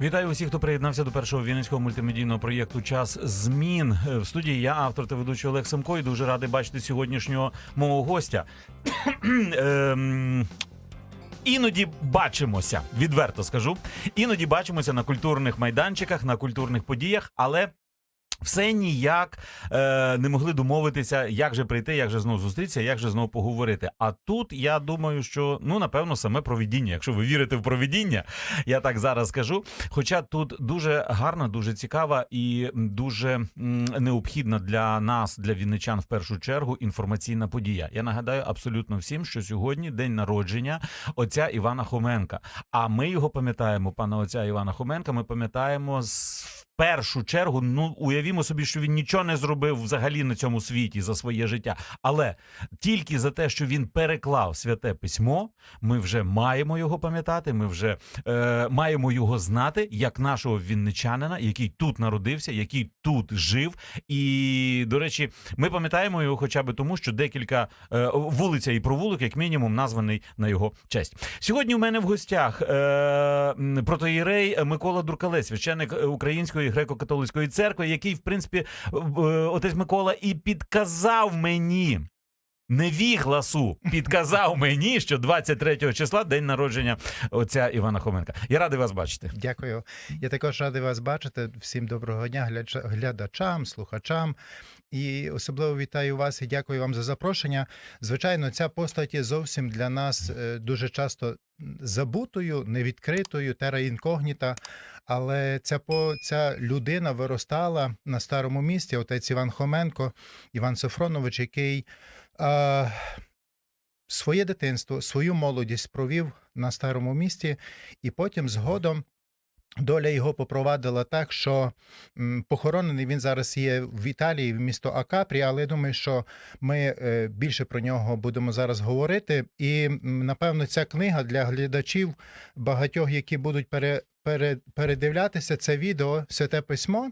Вітаю усіх, хто приєднався до першого вінницького мультимедійного проєкту Час змін Е, в студії. Я автор та ведучий Олег Семко і дуже радий бачити сьогоднішнього мого гостя. Ем, Іноді бачимося, відверто скажу. Іноді бачимося на культурних майданчиках, на культурних подіях, але. Все ніяк е, не могли домовитися, як же прийти, як же знову зустрітися, як же знову поговорити. А тут я думаю, що ну напевно саме провідіння. Якщо ви вірите в провідіння, я так зараз скажу. Хоча тут дуже гарна, дуже цікава і дуже необхідна для нас, для вінничан, в першу чергу, інформаційна подія. Я нагадаю абсолютно всім, що сьогодні день народження отця Івана Хоменка. А ми його пам'ятаємо, пана отця Івана Хоменка. Ми пам'ятаємо з першу чергу. Ну уявімо собі, що він нічого не зробив взагалі на цьому світі за своє життя. Але тільки за те, що він переклав святе письмо, ми вже маємо його пам'ятати. Ми вже е, маємо його знати як нашого вінничанина, який тут народився, який тут жив. І до речі, ми пам'ятаємо його, хоча б тому, що декілька е, вулиця і провулок, як мінімум, названий на його честь. Сьогодні у мене в гостях е, протоїрей Микола Дуркалець, священник е, Української греко-католицької церкви, який, в принципі, е, отець Микола і підказав мені. Не вігласу підказав мені, що 23 числа день народження отця Івана Хоменка. Я радий вас бачити. Дякую. Я також радий вас бачити. Всім доброго дня, глядача- глядачам, слухачам. І особливо вітаю вас і дякую вам за запрошення. Звичайно, ця постать зовсім для нас е, дуже часто забутою, невідкритою, тера інкогніта. Але ця по ця людина виростала на старому місті. Отець Іван Хоменко, Іван Софронович, який е, своє дитинство, свою молодість провів на старому місті, і потім згодом. Доля його попровадила так, що похоронений він зараз є в Італії, в місто Акапрі, але я думаю, що ми е, більше про нього будемо зараз говорити. І напевно ця книга для глядачів багатьох, які будуть пере, пере, передивлятися це відео, святе письмо.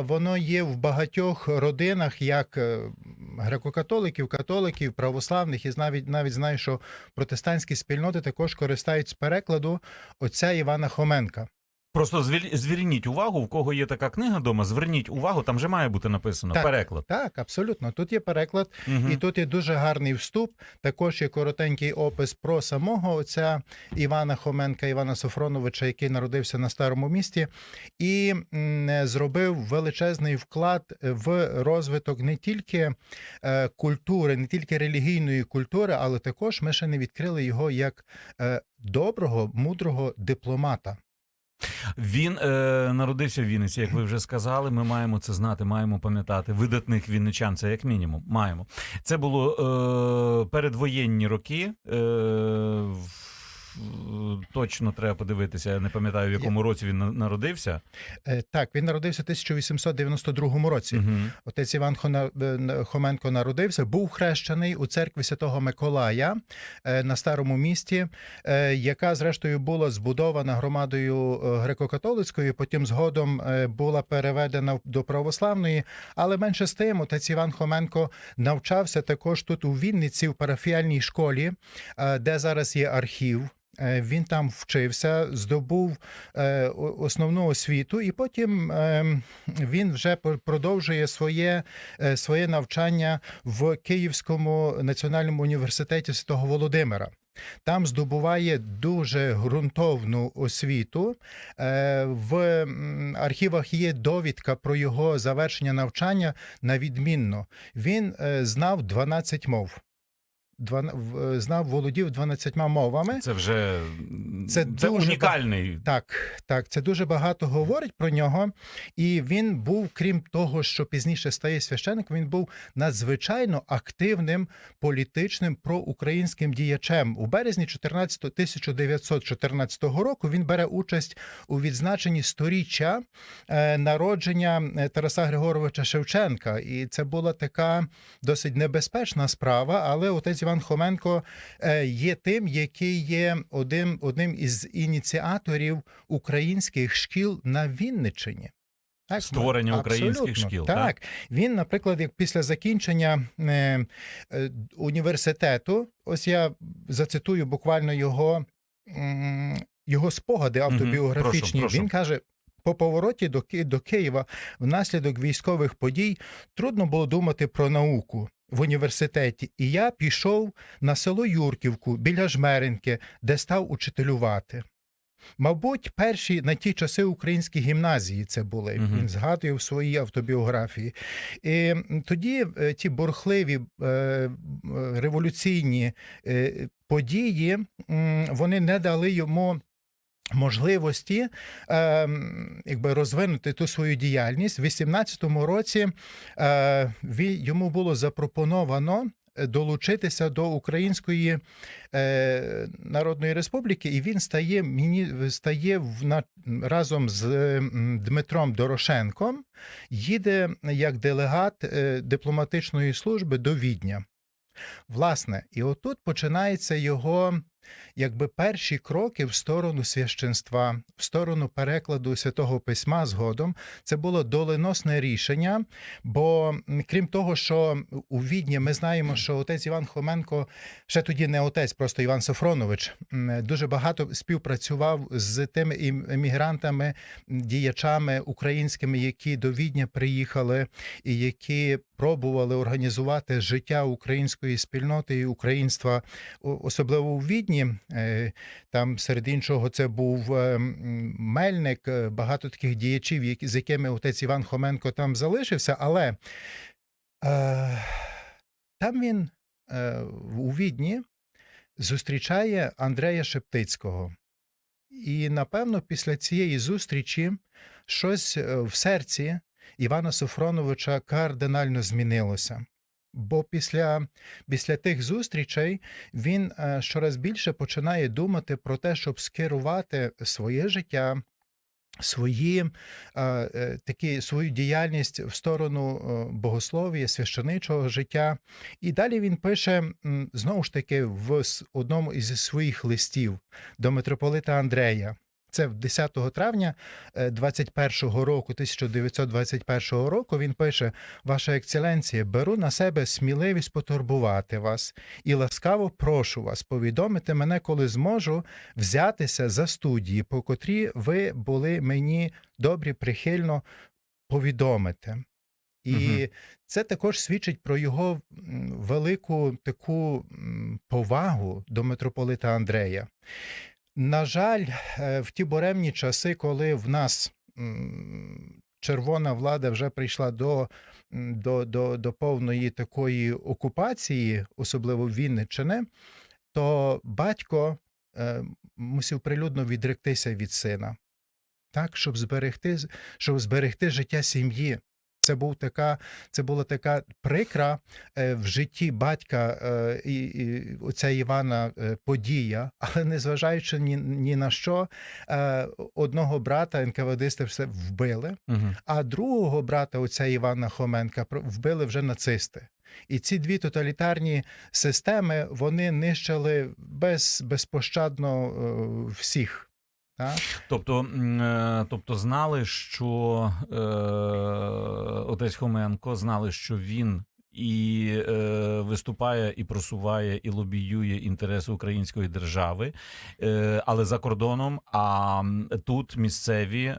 Воно є в багатьох родинах, як е, греко-католиків, католиків, православних, і навіть навіть знаю, що протестантські спільноти також користаються з перекладу отця Івана Хоменка. Просто зверніть увагу, в кого є така книга вдома, зверніть увагу, там же має бути написано Так. переклад. Так, абсолютно. Тут є переклад, Мгм. і тут є дуже гарний вступ. Також є коротенький опис про самого отця Івана Хоменка, Івана Софроновича, який народився на старому місті, і зробив величезний вклад в розвиток не тільки е, культури, не тільки релігійної культури, але також ми ще не відкрили його як е, доброго, мудрого дипломата. Він е, народився в Вінниці, як ви вже сказали. Ми маємо це знати, маємо пам'ятати. Видатних вінничан, це як мінімум. Маємо. Це було е, передвоєнні роки. Е, Точно треба подивитися. Я не пам'ятаю, в якому році він народився. Е, Так, він народився в 1892 році. Угу. Отець Іван е, Хоменко народився, був хрещений у церкві Святого Миколая е, на старому місті, е, яка зрештою була збудована громадою е, греко-католицькою. Потім згодом е, була переведена до православної. Але менше з тим, отець Іван Хоменко навчався також тут у Вінниці в парафіальній школі, е, де зараз є архів. Е, Він там вчився, здобув е, основну освіту, і потім е, він вже продовжує своє, е, своє навчання в Київському національному університеті Святого Володимира. Там здобуває дуже ґрунтовну освіту. В архівах є довідка про його завершення навчання на відмінно. Він знав 12 мов. В- е, Знав, володів 12 мовами. Це вже Це це, дуже унікальний. Так, так, це дуже багато говорить про нього. І він був, крім того, що пізніше стає священником, він був надзвичайно активним політичним проукраїнським діячем. У березні 14, 1914 року він бере участь у відзначенні сторіччя е, народження е, Тараса Григоровича Шевченка. І це була така досить небезпечна справа, але отець Іван Хоменко е, є тим, який є одним, одним із ініціаторів українських шкіл на Вінниччині. Так, Створення українських шкіл, Так. так? Він, наприклад, як після закінчення е, е, університету, ось я зацитую буквально його м, його спогади автобіографічні. прошу. Він каже. По повороті до, до Києва внаслідок військових подій трудно було думати про науку в університеті. І я пішов на село Юрківку біля Жмеринки, де став учителювати. Мабуть, перші на ті часи українські гімназії це були. Мгм. Він згадує в своїй автобіографії. І тоді е, ті бурхливі е, е, революційні події вони не дали йому. Можливості е, якби розвинути ту свою діяльність в 18-му році е, йому було запропоновано е, долучитися до Української е, Народної Республіки, і він стає міні, стає в, на, разом з е, Дмитром Дорошенком, їде як делегат е, дипломатичної служби до Відня. Власне, і отут починається його якби перші кроки в сторону священства, в сторону перекладу святого письма згодом. Це було доленосне рішення. Бо крім того, що у Відні ми знаємо, що отець Іван Хоменко, ще тоді не отець, просто Іван Софронович, дуже багато співпрацював з тими ім- емігрантами, діячами українськими, які до Відня приїхали і які пробували організувати життя української спільноти і українства, особливо у Відні. Е, Там серед іншого це був е, Мельник, е, багато таких діячів, з якими отець Іван Хоменко там залишився, але там він у Відні зустрічає Андрея Шептицького. І напевно після цієї зустрічі щось в серці Івана Софроновича кардинально змінилося. Бо після, після тих зустрічей він е, щораз більше починає думати про те, щоб скерувати своє життя, свої, е, е, такі, свою діяльність в сторону богослов'я, священичого життя. І далі він пише знову ж таки в одному із своїх листів до митрополита Андрея. Це 10 травня 21 року, 1921 року, він пише: Ваша екселенція, беру на себе сміливість потурбувати вас і ласкаво прошу вас повідомити мене, коли зможу взятися за студії, по котрі ви були мені добрі, прихильно повідомити. І Мгм. це також свідчить про його велику таку повагу до митрополита Андрея. На жаль, е, в ті буремні часи, коли в нас червона влада вже прийшла до, до, до, до повної такої окупації, особливо Вінниччини, то батько е, мусив прилюдно відректися від сина, так, щоб зберегти, щоб зберегти життя сім'ї. Це був така, це була така прикра е, в житті батька е, і, і оця Івана е, подія, але незважаючи ні, ні на що, одного брата НКВДисти все вбили, Мгм. а другого брата, оця Івана Хоменка, вбили вже нацисти. І ці дві тоталітарні системи вони нищили без, безпощадно всіх. Тобто, е, тобто знали, що е, отець Хоменко знали, що він і е, виступає, і просуває, і лобіює інтереси української держави, е, але за кордоном. А тут місцеві е,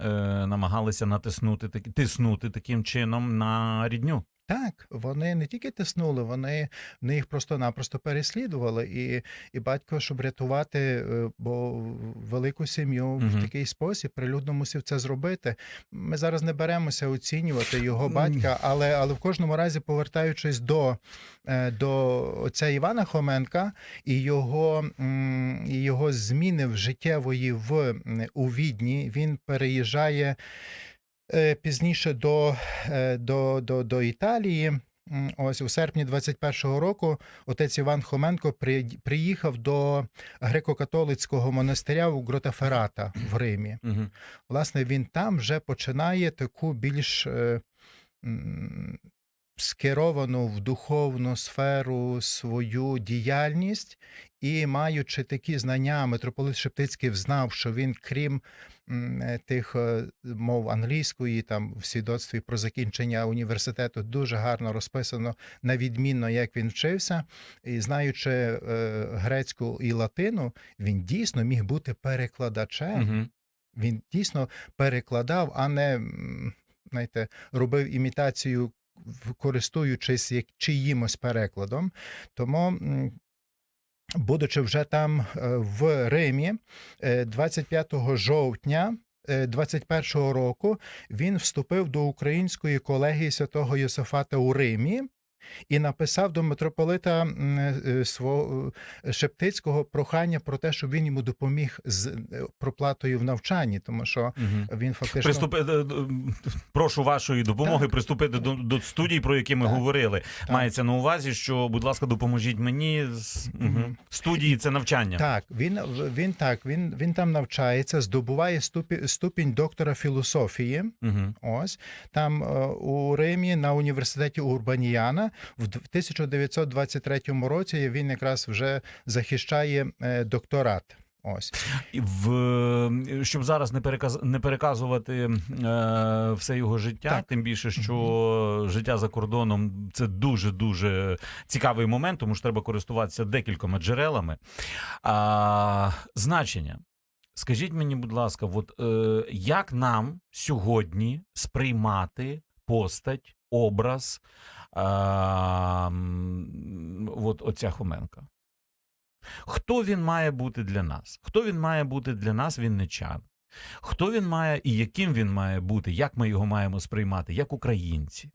намагалися натиснути тиснути таким чином на рідню. Так, вони не тільки тиснули, вони, вони їх просто-напросто переслідували. І, і батько, щоб рятувати е, бо велику сім'ю Мгм. в такий спосіб, прилюдно мусив це зробити. Ми зараз не беремося оцінювати його батька, але, але в кожному разі, повертаючись до, е, до отця Івана Хоменка і його, і його зміни в життєвої в у Відні, він переїжджає пізніше до, е, до, до, до Італії. Ось у серпні 21-го року отець Іван Хоменко приїхав до греко-католицького монастиря у Гротаферата в Римі. Угу. Власне, він там вже починає таку більш е, скеровану в духовну сферу свою діяльність, і маючи такі знання, митрополит Шептицький знав, що він, крім тих е, мов англійської, там в свідоцтві про закінчення університету дуже гарно розписано на відмінно, як він вчився, і знаючи е, грецьку і латину, він дійсно міг бути перекладачем. Угу. Він дійсно перекладав, а не знаєте, робив імітацію, користуючись як чиїмось перекладом. Тому, будучи вже там е, в Римі, е, 25 жовтня. е, 21-го року він вступив до української колегії святого Йосифата у Римі і написав до митрополита е, свого е, Шептицького прохання про те, щоб він йому допоміг з е, проплатою в навчанні, тому що Угу. він фактично Приступи... прошу вашої допомоги Так. приступити до, до студій, про які ми Так. говорили. Так. Мається на увазі, що, будь ласка, допоможіть мені з угу. Студії. Це навчання. Так, він, він так, він, він там навчається, здобуває ступінь, ступінь доктора філософії. Угу. Ось там у Римі на університеті Урбаніяна в д- в 1923 році він якраз вже захищає е, докторат. Ось І в щоб зараз не переказ не переказувати е, все його життя, Так. тим більше, що життя за кордоном це дуже дуже цікавий момент, тому що треба користуватися декількома джерелами. А, значення. Скажіть мені, будь ласка, от е, як нам сьогодні сприймати постать, образ а, от оця Хоменка? Хто він має бути для нас? Хто він має бути для нас, вінничан? Хто він має і яким він має бути? Як ми його маємо сприймати, як українці?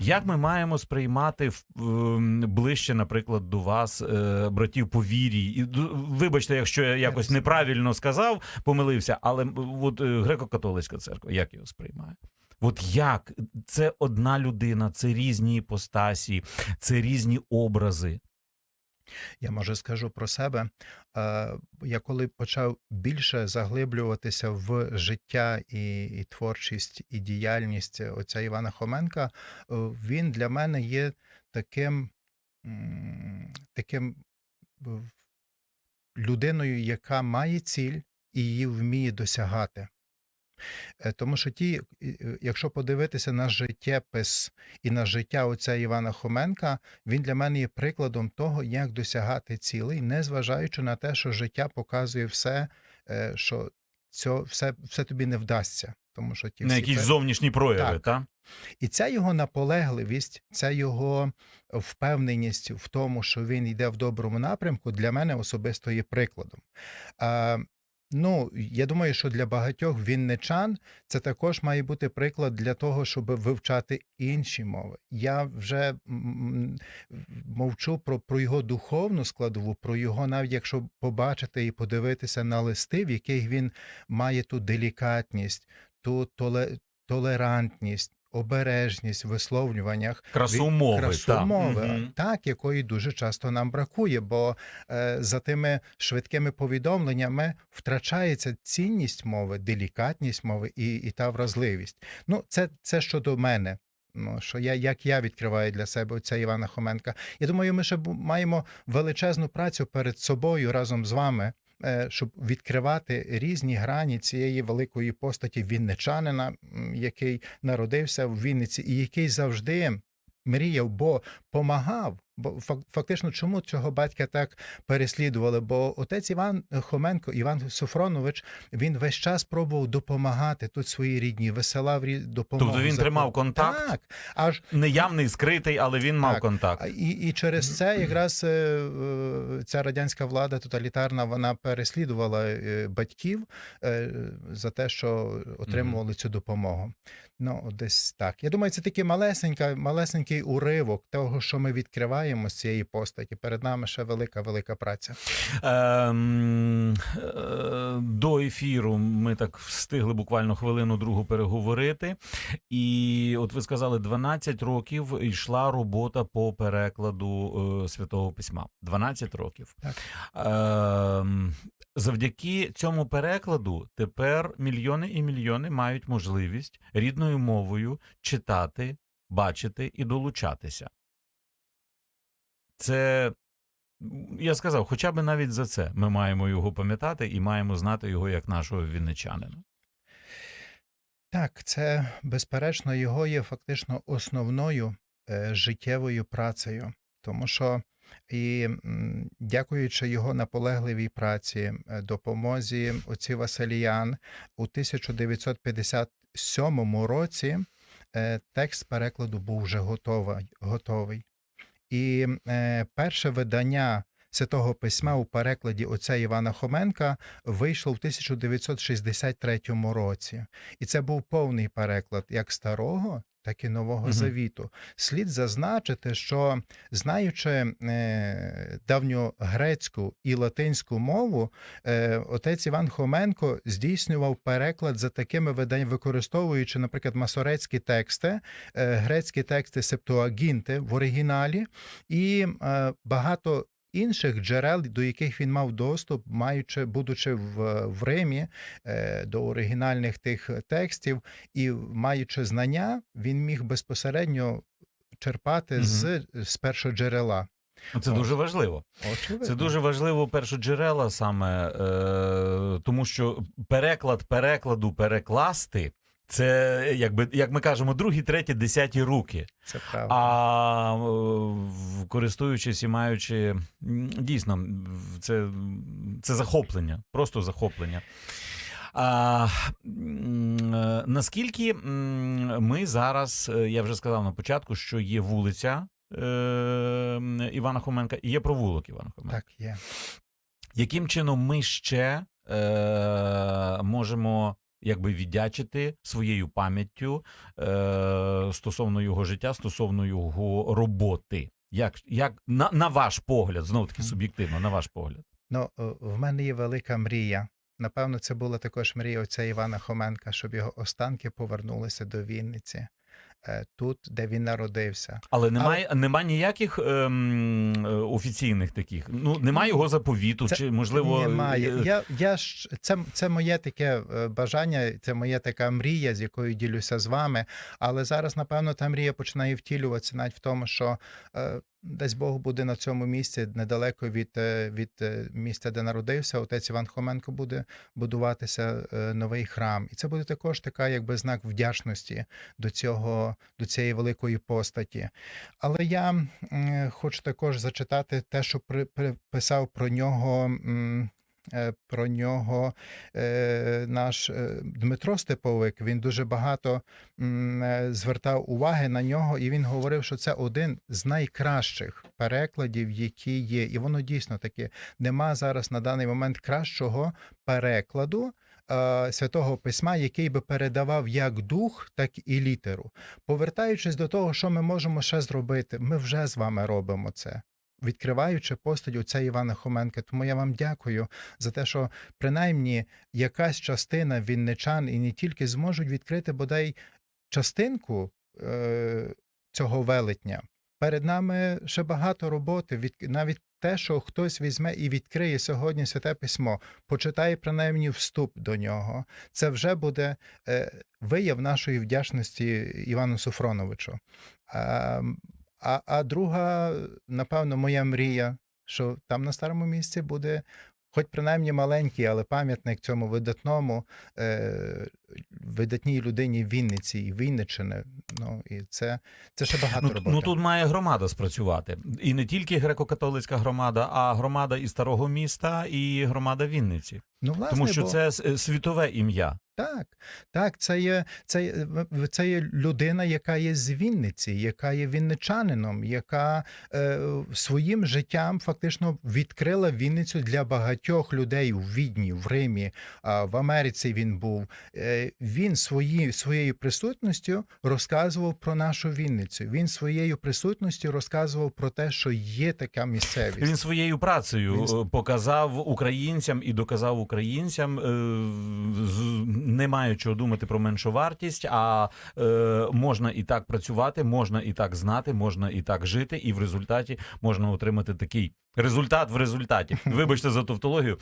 Як ми маємо сприймати ем, ближче, наприклад, до вас, е, братів по вірі? І вибачте, якщо я якось неправильно сказав, помилився, але от е, греко-католицька церква, як його сприймає? От як це одна людина, це різні іпостасі, це різні образи. я може скажу про себе. Я коли почав більше заглиблюватися в життя і, і творчість, і діяльність отця Івана Хоменка, е, він для мене є таким, таким людиною, яка має ціль і її вміє досягати. Е, Тому що ті, е, е, якщо подивитися на життєпис і на життя отця Івана Хоменка, він для мене є прикладом того, як досягати цілей, незважаючи на те, що життя показує все, що цьо, все, все тобі не вдасться. Тому що ті На всі якісь пе- зовнішні прояви, Так. та? і ця його наполегливість, ця його впевненість в тому, що він йде в доброму напрямку, для мене особисто є прикладом. А, ну, я думаю, що для багатьох вінничан це також має бути приклад для того, щоб вивчати інші мови. Я вже мовчу про, про його духовну складову, про його, навіть якщо побачити і подивитися на листи, в яких він має ту делікатність, ту толе, толерантність, обережність в висловлюваннях. Красу мови. красу та. мови, так, якої дуже часто нам бракує, бо е, за тими швидкими повідомленнями втрачається цінність мови, делікатність мови і, і та вразливість. Ну, це, це щодо мене. Ну, що я, як я відкриваю для себе оця Івана Хоменка. Я думаю, ми ще маємо величезну працю перед собою разом з вами, щоб відкривати різні грані цієї великої постаті вінничанина, який народився в Вінниці і який завжди мріяв, бо помагав. Бо фак- фактично, чому цього батька так переслідували? Бо отець Іван Хоменко, Іван Софронович, він весь час пробував допомагати тут своїй рідні, висилав допомогу. Тобто він тримав контакт? Так, аж Неявний, скритий, але він мав Так. контакт. і, і через це якраз е, е, ця радянська влада тоталітарна вона переслідувала е, батьків за те, що отримували цю допомогу. Ну, десь так. Я думаю, це такий малесенька, малесенький уривок того, що ми відкриваємо з цієї постаті. Перед нами ще велика, велика праця. Ем, е, до ефіру ми так встигли буквально хвилину другу переговорити. І от ви сказали, 12 років йшла робота по перекладу е, святого письма. 12 років. Так. Ем, завдяки цьому перекладу тепер мільйони і мільйони мають можливість рідною мовою читати бачити і долучатися. Це я сказав, хоча б навіть за це ми маємо його пам'ятати і маємо знати його як нашого вінничанина. Так, це безперечно його є фактично основною е, життєвою працею, тому що і дякуючи його наполегливій праці, е, допомозі отці Василіян у 1957 році е, текст перекладу був вже готовий. готовий. І е, перше видання Святого Письма у перекладі отця Івана Хоменка вийшло в 1963 році. І це був повний переклад як старого, так і нового Мгм. завіту. Слід зазначити, що знаючи е, давньогрецьку і латинську мову, е, отець Іван Хоменко здійснював переклад за такими виданнями, використовуючи, наприклад, масорецькі тексти, е, грецькі тексти Септуагінти в оригіналі, і багато. Інших джерел, до яких він мав доступ, маючи, будучи в, в Римі е, до оригінальних тих текстів, і маючи знання, він міг безпосередньо черпати Мгм. з, з першоджерела. Це О. дуже важливо. Очевидно. Це дуже важливо першоджерела саме, е, тому що переклад перекладу перекласти. Це якби як ми кажемо, другі, треті, десяті руки. Це правда. А користуючись і маючи дійсно це, це захоплення, просто захоплення. А, е, наскільки ми зараз, е, я вже сказав на початку, що є вулиця е, Івана Хоменка і є провулок Івана Хоменка. Так, є. Яким чином ми ще е, можемо якби віддячити своєю пам'яттю е, стосовно його життя, стосовно його роботи? Як, як на, на ваш погляд, знов таки суб'єктивно, на ваш погляд? Ну, е, в мене є велика мрія. Напевно, це була також мрія отця Івана Хоменка, щоб його останки повернулися до Вінниці, тут, де він народився. Але немає, немає ніяких ем, е, офіційних таких. Ну немає його заповіту, Це чи можливо Немає. е, Я, я ж це, це моє таке е, бажання, це моя така мрія, з якою ділюся з вами. Але зараз, напевно, та мрія починає втілюватися навіть в тому, що е, десь Бог буде на цьому місці недалеко від, е, від е, місця, де народився. Отець Іван Хоменко буде будуватися е, новий храм. І це буде також така, якби знак вдячності до цього, до цієї великої постаті. Але я хочу також зачитати те, що писав про нього. е, Про нього е, наш е, Дмитро Степовик. Він дуже багато звертав уваги на нього, і він говорив, що це один з найкращих перекладів, які є. І воно дійсно таке. Нема зараз на даний момент кращого перекладу е, святого письма, який би передавав як дух, так і літеру. Повертаючись до того, що ми можемо ще зробити, ми вже з вами робимо це. Відкриваючи постать отця Івана Хоменка, тому я вам дякую за те, що принаймні якась частина вінничан і не тільки зможуть відкрити бодай частинку е, цього велетня. Перед нами ще багато роботи. Від навіть те, що хтось візьме і відкриє сьогодні святе письмо, почитає принаймні вступ до нього. Це вже буде е, вияв нашої вдячності Івану Суфроновичу. А, а, а друга, напевно, моя мрія, що там на старому місці буде. Хоч принаймні маленький, але пам'ятник цьому видатному е, видатній людині Вінниці і Вінничини. Ну і це, це ще багато Ну, роботи. ну тут має громада спрацювати. І не тільки греко-католицька громада, а громада і старого міста, і громада Вінниці. ну, власне, Тому що бо- це світове ім'я. Так, так, це є, це, це є людина, яка є з Вінниці, яка є вінничанином, яка е, своїм життям фактично відкрила Вінницю для багатьох людей у Відні, в Римі, а в Америці він був. Е, він свої, своєю присутністю розказував про нашу Вінницю. Він своєю присутністю розказував про те, що є така місцевість. Він своєю працею Він- е, показав українцям і доказав українцям, е, з- не маючи думати про меншу вартість, а е, можна і так працювати, можна і так знати, можна і так жити, і в результаті можна отримати такий Результат в результаті. Вибачте за тавтологію.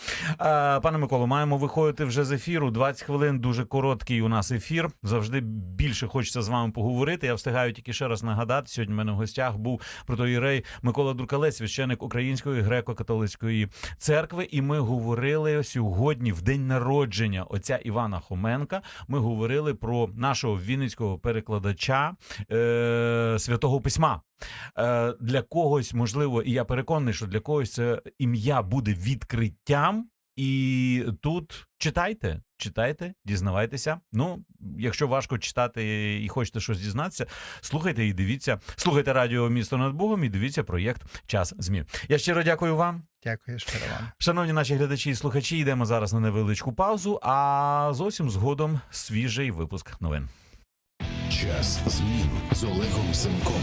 Пане Миколо, маємо виходити вже з ефіру. 20 хвилин дуже короткий у нас ефір. Завжди більше хочеться з вами поговорити. Я встигаю тільки ще раз нагадати. Сьогодні в мене в гостях був протоїрей Микола Дуркалець, священик Української греко-католицької церкви. І ми говорили сьогодні, в день народження отця Івана Хоменка. Ми говорили про нашого вінницького перекладача е, святого письма. Е, для когось, можливо, і я переконаний, що для когось це ім'я буде відкриттям. І тут читайте, читайте, дізнавайтеся. Ну, якщо важко читати і хочете щось дізнатися, слухайте і дивіться. Слухайте радіо Місто над Богом і дивіться проєкт Час змін. Я щиро дякую вам. Дякую щиро вам. Шановні наші глядачі і слухачі, йдемо зараз на невеличку паузу, а зовсім згодом свіжий випуск новин. Час змін з Олегом Семком.